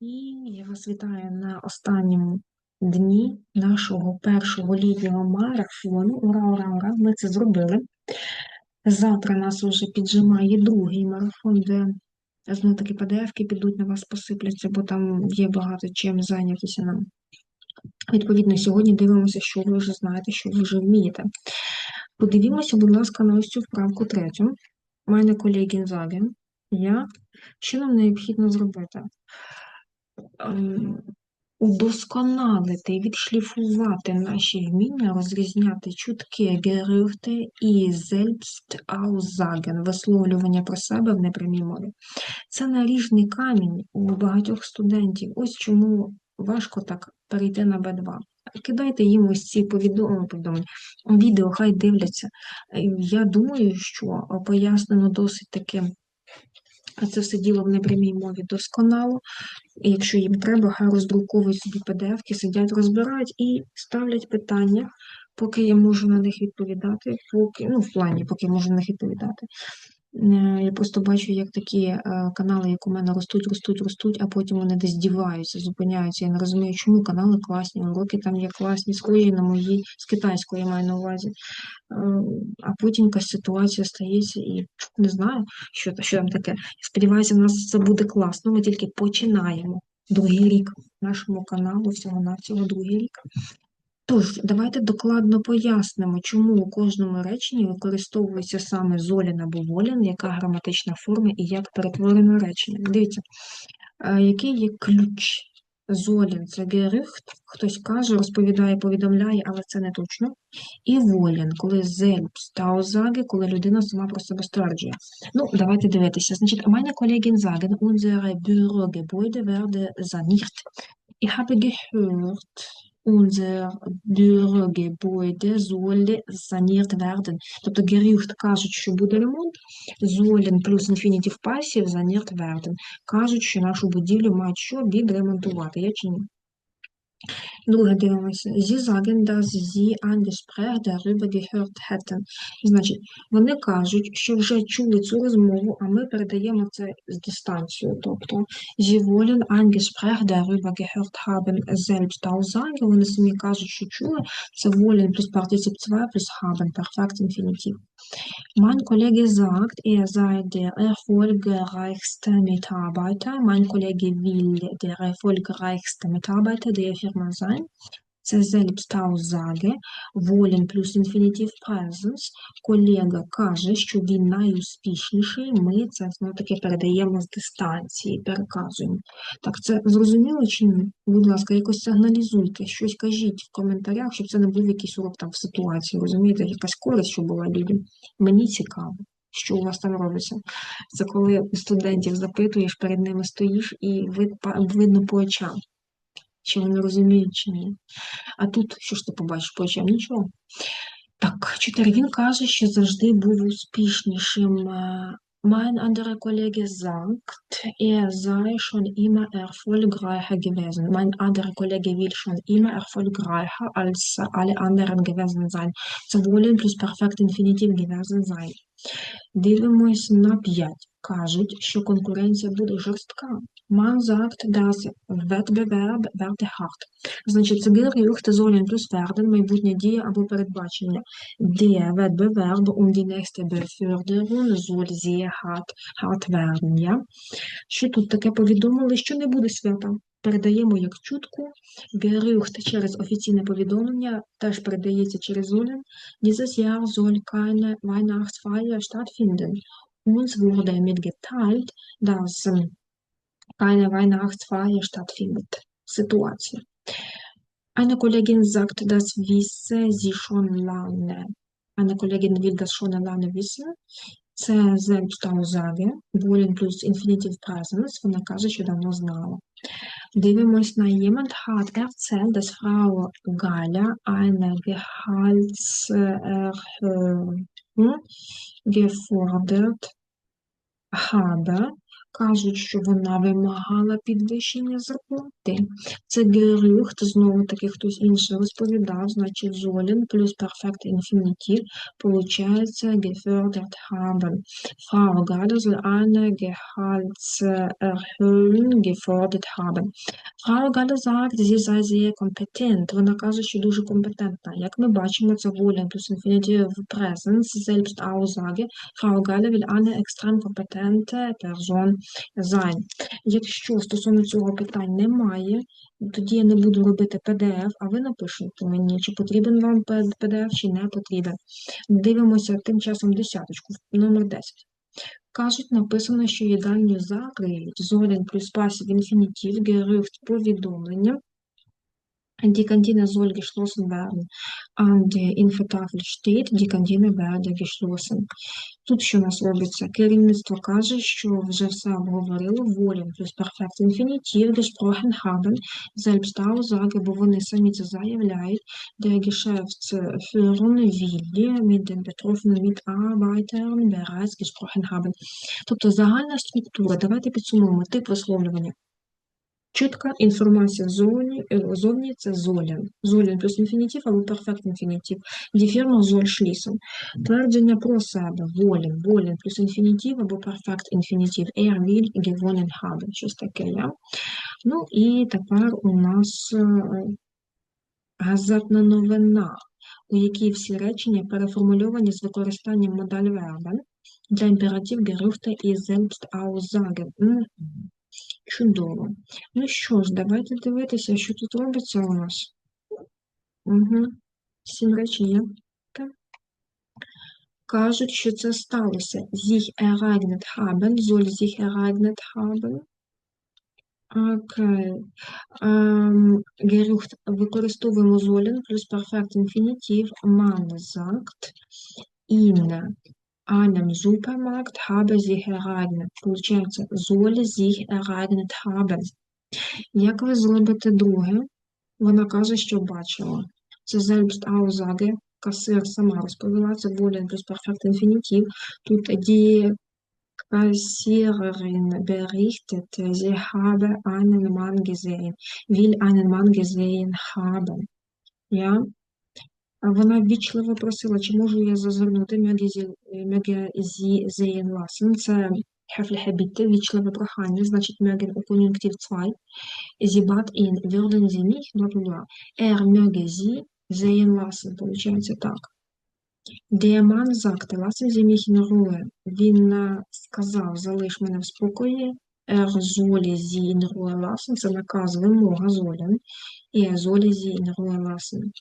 І я вас вітаю на останньому дні нашого першого літнього марафону. Ура, ура, ура! Ми це зробили. Завтра нас вже піджимає другий марафон, де знову таки PDF-ки підуть на вас посипляться, бо там є багато чим зайнятися нам. Відповідно, сьогодні дивимося, що ви вже знаєте, що ви вже вмієте. Подивімося, будь ласка, на ось цю вправку третю. Колеги Інзаги. Я. Що нам необхідно зробити? Ем, удосконалити і відшліфувати наші вміння розрізняти чутки, герюхти і Selbstaussagen, висловлювання про себе в непрямій мові. Це наріжний камінь у багатьох студентів. Ось чому важко так перейти на Б2. Кидайте їм ось ці повідомлення, відео, хай дивляться. Я думаю, що пояснено досить таки це все діло в непрямій мові досконало. І якщо їм треба, хай роздруковують собі PDF-ки, сидять, розбирають і ставлять питання, поки я можу на них відповідати, поки, ну, в плані, поки я можу на них відповідати. Е, я просто бачу, як такі е, канали, як у мене ростуть, ростуть, ростуть, а потім вони десь діваються, зупиняються. Я не розумію, чому канали класні, уроки там є класні, схожі на мої, з китайської я маю на увазі. А потім якась ситуація стається і не знаю, що що там таке. Сподіваюся, в нас це буде класно. Ми тільки починаємо другий рік нашому каналу, всього-навсього другий рік. Тож, давайте докладно пояснимо, чому у кожному реченні використовується саме золін або волін, яка граматична форма і як перетворено речення. Дивіться, е, який є ключ. Золін це герихт, хтось каже, розповідає, повідомляє, але це не точно. І волін, коли зельбс та озаги, коли людина сама про себе стверджує. Ну, давайте дивитися. Значить, meine Kollegin sagen, unsere Bürogebäude werde saniert. Ich habe gehört, unser Bürogebäude soll saniert werden. Тобто Gerücht кажуть, що буде ремонт, sollen плюс infinitive passive saniert werden. Кажуть, що нашу будівлю мають що відремонтувати. Я чи ні? Друге дивимося. Sie sagen, dass sie ein Gespräch darüber gehört hätten. Значить, вони кажуть, що вже чули цю розмову, а ми передаємо це з дистанцією. Тобто, sie wollen ein Gespräch darüber gehört haben selbst aussagen. Вони самі кажуть, що чули. Це wollen плюс Partizip 2 плюс haben, perfekt infinitiv. Mein Kollege sagt, er sei der erfolgreichste Mitarbeiter. Mein Kollege will der erfolgreichste Mitarbeiter der Firma sein. Це Selbstaussage, Волін плюс Infinitive Presence. Колега каже, що він найуспішніший. Ми це знову таки передаємо з дистанції, переказуємо. Так, це зрозуміло чи ні? Будь ласка, якось сигналізуйте, щось кажіть в коментарях, щоб це не був якийсь урок там в ситуації. Розумієте, якась користь, що була людям. Мені цікаво. Що у вас там робиться? Це коли студентів запитуєш, перед ними стоїш і видно по очам чи вони розуміють, чи ні. А тут, що ж ти побачиш по очам? Нічого. Так, чотири. Він каже, що завжди був успішнішим. Mein anderer Kollege sagt, er sei schon immer erfolgreicher gewesen. Mein anderer Kollege will schon immer erfolgreicher als alle anderen gewesen sein. Це wollen плюс perfekt infinitiv gewesen sein. Дивимось на 5. Кажуть, що конкуренція буде жорстка. Man sagt, dass Wettbewerb werde hart. Значить, це Gerüchte sollen плюс werden, майбутня дія або передбачення. Der Wettbewerb und die nächste Beförderung soll sehr hart, hart werden. Ja? Що тут таке повідомили, що не буде свята? Передаємо як чутку. Gerücht через офіційне повідомлення теж передається через Sollen. Dieses Jahr soll keine Weihnachtsfeier stattfinden. Uns wurde mitgeteilt, dass keine Weihnachtsfeier stattfindet. Situation. Eine Kollegin sagt, das wisse sie schon lange. Eine Kollegin will das schon lange wissen. Це Selbstaussage, wollen плюс infinitive presence, вона каже, що давно знала. Dивимось на jemand hat erzählt, dass Frau Gaля eine Gehaltserhöhung gefordert Habe Кажуть, що вона вимагала підвищення зарплати. Це Gerücht, знову таки хтось інший розповідав, значить sollen плюс перфект інфінітив, получається gefördert haben. Frau Gade soll eine Gehaltserhöhung gefordert haben. Frau Gade sagt, sie sei sehr kompetent. Вона каже, що дуже компетентна. Як ми бачимо, це wollen плюс інфінітив presence, selbst Aussage. Frau Gade will eine extrem kompetente Person sein. Якщо стосовно цього питань немає, тоді я не буду робити PDF, а ви напишете мені, чи потрібен вам PDF, чи не потрібен. Дивимося тим часом десяточку, номер 10. Кажуть, написано, що їдальню закриють, Зорін плюс пасів інфінітів, герифт повідомлення. Die Kantine soll geschlossen werden. An der Infotafel steht, die Kantine werde geschlossen. Тут що у нас робиться? Керівництво каже, що вже все обговорило, волін плюс перфект інфінітів, gesprochen haben, selbst Aussage, бо вони самі це заявляють, der Geschäftsführer will mit den betroffenen Mitarbeitern bereits gesprochen haben. Тобто загальна структура, давайте підсумуємо, тип висловлювання. Чітка інформація зовні, зовні це золян. Золян плюс інфінітив або перфект інфінітив. Діфірма золь шлісом. Твердження про себе. Волін. Волін плюс інфінітив або перфект інфінітив. Er will gewonnen haben. Щось таке, я. Ну і тепер у нас газетна новина, у якій всі речення переформульовані з використанням модаль вербен для імператив Gerüchte і Selbstaussage. Чудово. Ну що ж, давайте дивитися, що тут робиться у нас. Угу. Сім речень є. Кажуть, що це сталося. Sich ereignet haben, soll sich ereignet haben. Окей. Gerücht використовуємо золін плюс перфект інфінітив, man sagt, in einem Supermarkt habe sich ereignet. Получається, soll sich ereignet haben. Як ви зробите друге? Вона каже, що бачила. Це selbst Aussage. Касир сама розповіла, це Wollen плюс перфект інфінітив. Тут die Kassiererin berichtet, sie habe einen Mann gesehen, will einen Mann gesehen haben. Ja? Вона ввічливо просила, чи можу я зазирнути Мегезієн Ласен. Ну, це Хефлі вічливе прохання, значить Меген у кон'юнктив 2, Зібат ін, Вюрден зіміх, бла-бла-бла. Er Мегезі Зеєн Ласен, получається так. Діаман Закте Ласен зіміх ін Руе. Він е, сказав, залиш мене в спокої, Ер золі зін Руе Ласен, це наказ вимога Золін, і Золі зін Руе Ласен.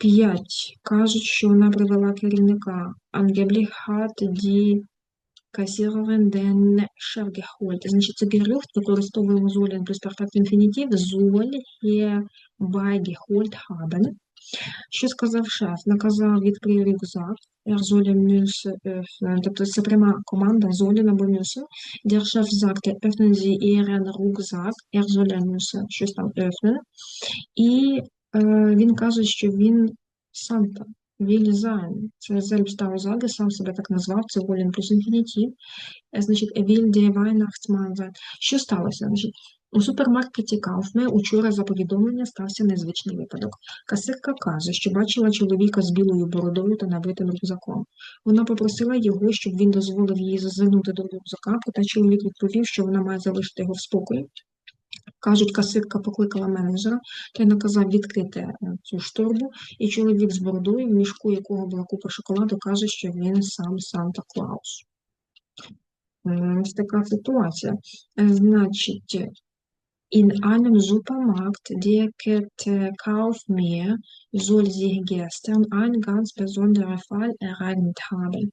5. Кажуть, що вона привела керівника. Angeblich hat die Kassiererin den Chef geholt. Значить, це Gerücht використовуємо Sollen плюс перфект інфінітив. Soll hier bei geholt haben. Що сказав шеф? Наказав відкрив рюкзак. Er soll Müs öffnen. Тобто це пряма команда Sollen або Müssen. Der Chef sagte, öffnen Sie Ihren Rucksack. Er soll Müssen. Щось там öffnen. І він каже, що він Санта, Вільзайн. Це Selbstaussage, сам себе так назвав, це Волін плюс інфінітив. Значить, Will der Weihnachtsmann. Що сталося? Значить, у супермаркеті Кауфме учора за повідомлення стався незвичний випадок. Касирка каже, що бачила чоловіка з білою бородою та набитим рюкзаком. Вона попросила його, щоб він дозволив їй зазирнути до рюкзака, проте чоловік відповів, що вона має залишити його в спокої. Кажуть, касирка покликала менеджера та й наказав відкрити е, цю шторбу, і чоловік з бородою, в мішку якого була купа шоколаду, каже, що він сам Санта Клаус. Е, ось така ситуація. Е, значить, In einem Supermarkt, der Kette Kaufmeer, soll sich gestern ein ganz besonderer Fall ereignet haben.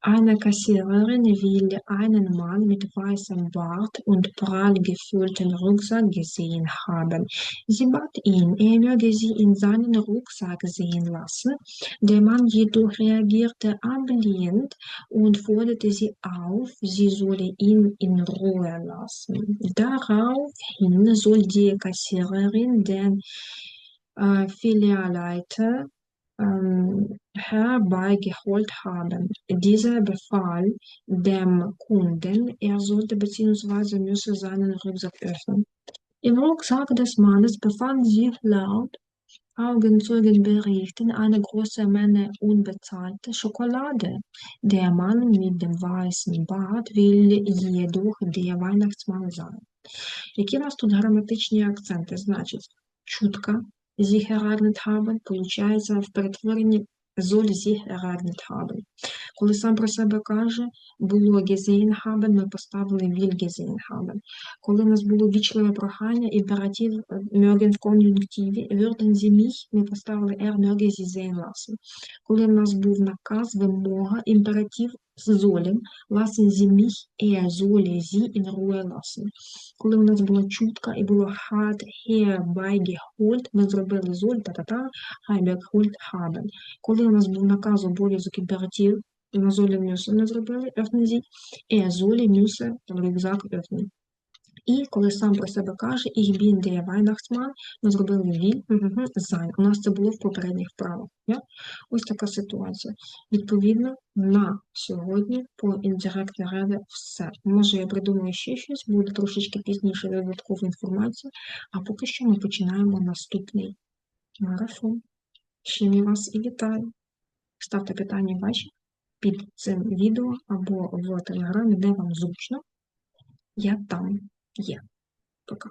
Eine Kassiererin will einen Mann mit weißem Bart und prall gefülltem Rucksack gesehen haben. Sie bat ihn, er möge sie in seinen Rucksack sehen lassen. Der Mann jedoch reagierte ablehnend und forderte sie auf, sie solle ihn in Ruhe lassen. Daraufhin soll die Kassiererin den äh, Filialleiter ähm, herbeigeholt haben. Dieser befahl dem Kunden, er sollte bzw. müsse seinen Rucksack öffnen. Im Rucksack des Mannes befand sich laut Augenzeugen berichten eine große Menge unbezahlte Schokolade. Der Mann mit dem weißen Bart will jedoch der Weihnachtsmann sein. Які у нас тут граматичні акценти? Значить, чутка sich получається в перетворенні soll sich. Коли сам про себе каже, було gesehen ми поставили gesehen. Коли у нас було вічливе прохання, імператив е, mögen в кон'юнктиві, Sie mich, ми поставили möge Sie sehen. Коли в нас був наказ, вимога, імператив з золем, lassen Sie mich, er solle Sie in Ruhe lassen. Коли у нас була чутка і було hat herbeigeholt, ми зробили золь, та-та-та, herbeigeholt haben. Коли у нас був наказ, обов'язок, імператив, і на золі мюсе ми зробили öffnen Sie, er solle рюкзак öffnen. І коли сам про себе каже, ich bin der Weihnachtsmann, ми зробили will sein. У нас це було в попередніх вправах. Ось така ситуація. Відповідно, на сьогодні по інтерактне реде все. Може, я придумаю ще щось, буде трошечки пізніше додаткова інформація, а поки що ми починаємо наступний марафон. Ще вас і вітаю. Ставте питання ваші під цим відео або в телеграмі, де вам зручно. Я там є. Пока.